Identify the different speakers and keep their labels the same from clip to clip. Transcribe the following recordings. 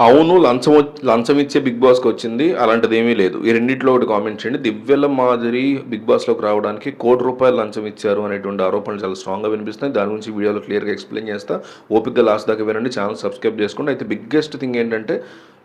Speaker 1: అవును లంచం లంచం ఇచ్చే బిగ్ బాస్కి వచ్చింది అలాంటిది ఏమీ లేదు. ఈ రెండింటిలో ఒకటి కామెంట్ చేయండి. దివ్యల మాదిరి బిగ్ బాస్లోకి రావడానికి కోటి రూపాయలు లంచం ఇచ్చారు అనేటువంటి ఆరోపణలు చాలా స్ట్రాంగ్గా వినిపిస్తున్నాయి. దాని గురించి వీడియోలో క్లియర్గా ఎక్స్ప్లెయిన్ చేస్తా. ఓపికగా లాస్ట్ దాకా వినండి. ఛానల్ సబ్స్క్రైబ్ చేసుకోండి. అయితే బిగ్గెస్ట్ థింగ్ ఏంటంటే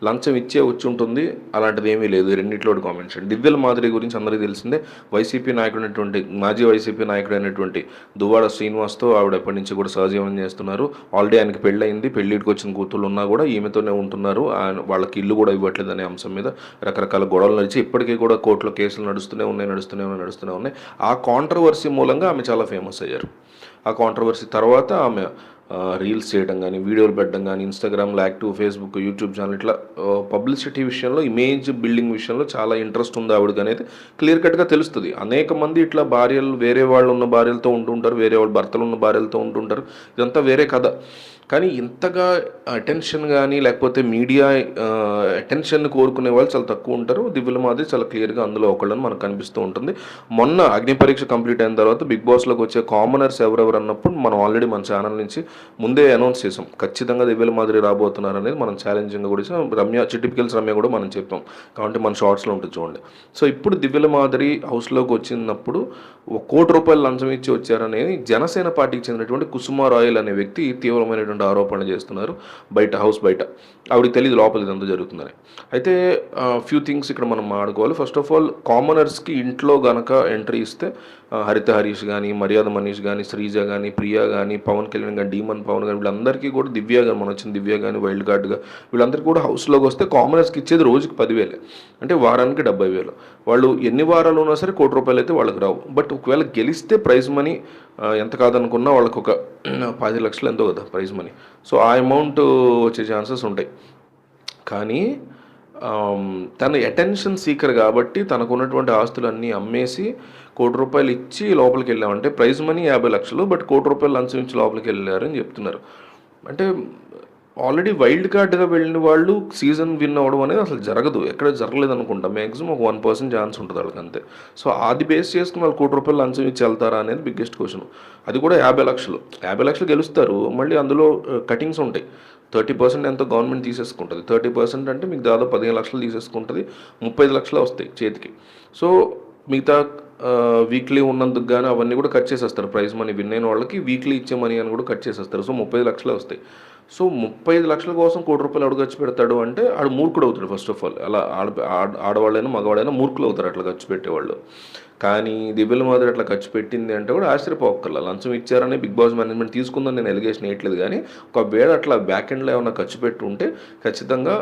Speaker 1: లంచం ఇచ్చే వచ్చి ఉంటుంది అలాంటిది ఏమీ లేదు. రెండింటిలో కామెంట్స్ దివ్యల మాదిరి గురించి అందరికీ తెలిసిందే. వైసీపీ నాయకుడు అయినటువంటి మాజీ వైసీపీ నాయకుడు అయినటువంటి దువ్వాడ శ్రీనివాస్తో ఆవిడ ఎప్పటి నుంచి కూడా సహజీవనం చేస్తున్నారు. ఆల్రెడీ ఆయనకి పెళ్ళయింది. పెళ్ళిటికి వచ్చిన కూతుళ్ళు ఉన్నా కూడా ఈమెతోనే ఉంటున్నారు. ఆయన వాళ్ళకి ఇల్లు కూడా ఇవ్వట్లేదు అనే అంశం మీద రకరకాల గొడవలు నడిచి ఇప్పటికీ కూడా కోర్టులో కేసులు నడుస్తూనే ఉన్నాయి నడుస్తూనే ఉన్నాయి నడుస్తూనే ఉన్నాయి. ఆ కాంట్రవర్సీ మూలంగా ఆమె చాలా ఫేమస్ అయ్యారు. ఆ కాంట్రవర్సీ తర్వాత ఆమె రీల్స్ చేయడం కానీ వీడియోలు పెట్టడం కానీ ఇన్స్టాగ్రామ్లో యాక్టివ్ ఫేస్బుక్ యూట్యూబ్ ఛానల్ ఇట్లా పబ్లిసిటీ విషయంలో ఇమేజ్ బిల్డింగ్ విషయంలో చాలా ఇంట్రెస్ట్ ఉంది ఆవిడకి అనేది క్లియర్ కట్గా తెలుస్తుంది. అనేక మంది ఇట్లా భార్యలు వేరే వాళ్ళు ఉన్న భార్యలతో ఉంటుంటారు వేరే వాళ్ళ భర్తలు ఉన్న భార్యలతో ఉంటుంటారు ఇదంతా వేరే కథ. కానీ ఇంతగా అటెన్షన్ కానీ లేకపోతే మీడియా అటెన్షన్ కోరుకునే వాళ్ళు చాలా తక్కువ ఉంటారు. దివ్యుల మాదిరి చాలా క్లియర్గా అందులో ఒకళ్ళని మనకు కనిపిస్తూ ఉంటుంది. మొన్న అగ్ని పరీక్ష కంప్లీట్ అయిన తర్వాత బిగ్ బాస్లోకి వచ్చే కామనర్స్ ఎవరెవరు అన్నప్పుడు మనం ఆల్రెడీ మన ఛానల్ నుంచి ముందే అనౌన్స్ చేసాం ఖచ్చితంగా దివ్యుల మాదిరి రాబోతున్నారు అనేది మనం ఛాలెంజింగ్గా కూడా రమ్య చిటిపికల్స్ రమ్య కూడా మనం చెప్పాం. కాబట్టి మన షార్ట్స్లో ఉంటుంది చూడండి. సో ఇప్పుడు దివ్యుల మాదిరి హౌస్లోకి వచ్చినప్పుడు ఒక కోటి రూపాయలు లంచం ఇచ్చి వచ్చారనేది జనసేన పార్టీకి చెందినటువంటి కుసుమ రాయల్ అనే వ్యక్తి తీవ్రమైనటువంటి ఆరోపణలు చేస్తున్నారు. బయట హౌస్ బయట. ఆవిడకి తెలియదు లోపల ఇదంతా జరుగుతుందని. అయితే ఫ్యూ థింగ్స్ ఇక్కడ మనం ఆడుకోవాలి. ఫస్ట్ ఆఫ్ ఆల్ కామనర్స్కి ఇంట్లో గనక ఎంట్రీ ఇస్తే హరిత హరీష్ కానీ మర్యాద మనీష్ కానీ శ్రీజ కానీ ప్రియా కానీ పవన్ కళ్యాణ్ కానీ డీమన్ పవన్ కానీ వీళ్ళందరికీ కూడా దివ్య కానీ మన వచ్చిన దివ్య కానీ వైల్డ్ కార్డ్గా వీళ్ళందరికీ కూడా హౌస్లోకి వస్తే కామనర్స్కి ఇచ్చేది రోజుకి పదివేలే. అంటే వారానికి డెబ్బై వేలు. వాళ్ళు ఎన్ని వారాలు ఉన్నా సరే కోటి రూపాయలు అయితే వాళ్ళకి రావు. బట్ ఒకవేళ గెలిస్తే ప్రైజ్ మనీ ఎంత కాదనుకున్నా వాళ్ళకు ఒక పది లక్షలు ఎంతో కదా ప్రైజ్ మనీ సో ఆ అమౌంట్ వచ్చే ఛాన్సెస్ ఉంటాయి. కానీ తన అటెన్షన్ సీకర్ కాబట్టి తనకు ఉన్నటువంటి ఆస్తులన్నీ అమ్మేసి కోటి రూపాయలు ఇచ్చి లోపలికి వెళ్ళామంటే ప్రైజ్ మనీ యాభై లక్షలు బట్ కోటి రూపాయలు లంచం ఇచ్చి లోపలికి వెళ్ళారని చెప్తున్నారు. అంటే ఆల్రెడీ వైల్డ్ కార్డ్గా వెళ్ళిన వాళ్ళు సీజన్ విన్ అవ్వడం అనేది అసలు జరగదు. ఎక్కడ జరగలేదు అనుకుంటా. మ్యాక్సిమం ఒక వన్ పర్సెంట్ ఛాన్స్ ఉంటుంది వాళ్ళకి అంతే. సో అది బేస్ చేసుకుని వాళ్ళు కోటి రూపాయలు లంచం ఇచ్చి వెళ్తారా అనేది బిగ్గెస్ట్ క్వశ్చన్. అది కూడా యాభై లక్షలు. యాభై లక్షలు గెలుస్తారు. మళ్ళీ అందులో కటింగ్స్ ఉంటాయి. థర్టీ పర్సెంట్ ఎంతో గవర్నమెంట్ తీసేసుకుంటుంది? థర్టీ పర్సెంట్ అంటే మీకు దాదాపు పదిహేను లక్షలు తీసేసుకుంటుంది. ముప్పై ఐదు లక్షలు వస్తాయి చేతికి. సో మిగతా వీక్లీ ఉన్నందుకు కానీ అవన్నీ కూడా కట్ చేసేస్తారు. ప్రైజ్ మనీ విన్ అయిన వాళ్ళకి వీక్లీ ఇచ్చే మనీ అని కూడా కట్ చేసేస్తారు. సో ముప్పై ఐదు లక్షలే వస్తాయి. సో ముప్పై ఐదు లక్షల కోసం కోటి రూపాయలు అడుగు ఖర్చు పెడతాడు అంటే ఆడు మూర్ఖుడు అవుతాడు ఫస్ట్ ఆఫ్ ఆల్ అలా ఆడ ఆడ- ఆడవాళ్ళైనా మగవాళ్ళైనా మూర్ఖులు అవుతారు అట్లా ఖర్చు పెట్టేవాళ్ళు. కానీ దివ్యల మాదిరి అట్లా ఖర్చు పెట్టింది అంటే కూడా ఆశ్చర్యపోకర్లా లంచం ఇచ్చారని బిగ్ బాస్ మేనేజ్మెంట్ తీసుకుందని నేను ఎలిగేషన్ వేయట్లేదు కానీ ఒకవేళ అట్లా బ్యాక్ ఎండ్లో ఏమైనా ఖర్చు పెట్టి ఉంటే ఖచ్చితంగా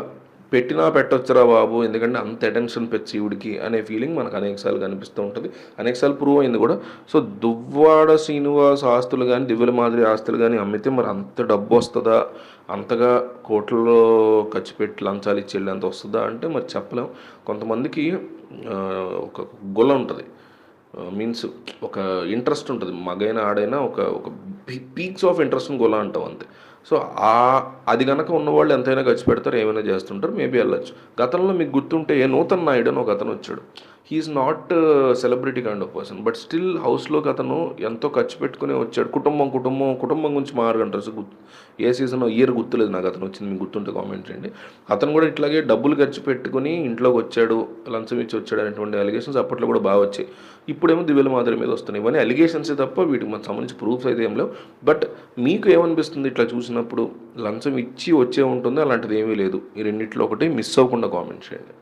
Speaker 1: పెట్టినా పెట్టొచ్చురా బాబు ఎందుకంటే అంత అటెన్షన్ పెచ్చి ఈవిడికి అనే ఫీలింగ్ మనకు అనేకసార్లు కనిపిస్తూ ఉంటుంది. అనేకసార్లు ప్రూవ్ అయింది కూడా. సో దువ్వాడ శ్రీనివాస్ ఆస్తులు కానీ దివ్యల మాదిరి ఆస్తులు కానీ అమ్మితే మరి అంత డబ్బు వస్తుందా? అంతగా కోట్లలో ఖర్చు పెట్టి లంచాలు ఇచ్చి వెళ్ళేంత వస్తుందా అంటే మరి చెప్పలేం. కొంతమందికి ఒక గుల ఉంటుంది. మీన్స్ ఒక ఇంట్రెస్ట్ ఉంటుంది. మగైనా ఆడైనా ఒక ఒక పీక్స్ ఆఫ్ ఇంట్రెస్ట్ గొల అంటాం అంతే. సో ఆ అది కనుక ఉన్నవాళ్ళు ఎంతైనా ఖర్చు పెడతారు ఏమైనా చేస్తుంటారు మేబీ వెళ్ళొచ్చు. గతంలో మీకు గుర్తుంటే ఏ నూతన్ నాయుడు అని ఒక అతను వచ్చాడు. He is not celebrity kind of person but still హౌస్లోకి అతను ఎంతో ఖర్చు పెట్టుకుని వచ్చాడు. కుటుంబం కుటుంబం కుటుంబం గురించి మాట్లాడుకుంటారు గుర్తు ఏ సీజన్ ఇయర్ గుర్తులేదు నాకు అతను వచ్చింది. మీకు గుర్తుంటే కామెంట్ చేయండి. అతను కూడా ఇట్లాగే డబ్బులు ఖర్చు పెట్టుకుని ఇంట్లోకి వచ్చాడు లంచం ఇచ్చి వచ్చాడు అనేటువంటి అలిగేషన్స్ అప్పట్లో కూడా బాగా వచ్చాయి. ఇప్పుడేమో దివ్యల మాదిరి మీద వస్తున్నాయి. ఇవన్నీ అలిగేషన్స్ తప్ప వీటికి మనకు సంబంధించి ప్రూఫ్స్ అయితే ఏం లేవు. బట్ మీకు ఏమనిపిస్తుంది ఇట్లా చూసినప్పుడు? లంచం ఇచ్చి వచ్చే ఉంటుంది? అలాంటిది ఏమీ లేదు. ఈ రెండింటిలో ఒకటి మిస్ అవ్వకుండా కామెంట్ చేయండి.